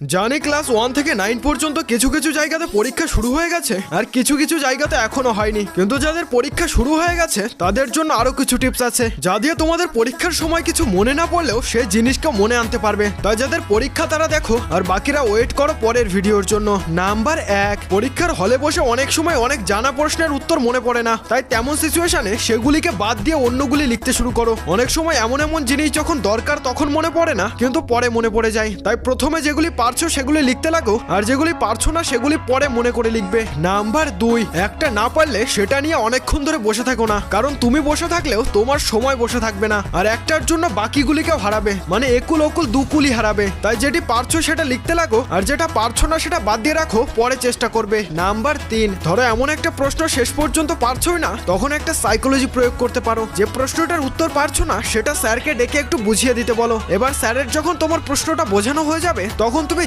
জানি class one থেকে nine পর্যন্ত কিছু কিছু জায়গাতে পরীক্ষা শুরু হয়ে গেছে, আর কিছু কিছু জায়গাতে এখনও হয়নি। কিন্তু যাদের পরীক্ষা শুরু হয়ে গেছে, তাদের জন্য আরও কিছু টিপস আছে। যা দিয়ে তোমাদের পরীক্ষার সময় কিছু মনে না পড়লেও সে জিনিসকে মনে আনতে পারবে। তাই যাদের পরীক্ষা তারা দেখো, আর বাকিরা ওয়েট করো পরের ভিডিওর জন্য। নাম্বার এক, পরীক্ষার হলে বসে অনেক সময় অনেক জানা প্রশ্নের উত্তর মনে পড়ে না। তাই তেমন সিচুয়েশনে সেগুলিকে বাদ দিয়ে অন্যগুলি লিখতে শুরু করো। অনেক সময় এমন এমন জিনিস যখন দরকার তখন মনে পড়ে না, কিন্তু পরে মনে পড়ে যায়। তাই প্রথমে যেগুলি পারছ সেগুলি লিখতে লাগো, আর যেগুলি পারছ না সেগুলি পরে মনে করে লিখবে। নাম্বার দুই, একটা না পারলে সেটা নিয়ে অনেকক্ষণ ধরে বসে থাকো না, কারণ তুমি বসে থাকলেও তোমার সময় বসে থাকবে না, আর একটার জন্য বাকিগুলিকেও হারাবে মানে একুল ওকুল দুকুলি হারাবে। তাই যেটি পারছ সেটা লিখতে লাগো, আর যেটা পারছ না সেটা বাদ দিয়ে রাখো, পরে চেষ্টা করবে। নাম্বার তিন, ধরো এমন একটা প্রশ্ন শেষ পর্যন্ত পারছোই না, তখন একটা সাইকোলজি প্রয়োগ করতে পারো। যে প্রশ্নটার উত্তর পারছ না, সেটা স্যারকে ডেকে একটু বুঝিয়ে দিতে বলো। এবার স্যারের যখন তোমার প্রশ্নটা বোঝানো হয়ে যাবে, তখন তুমি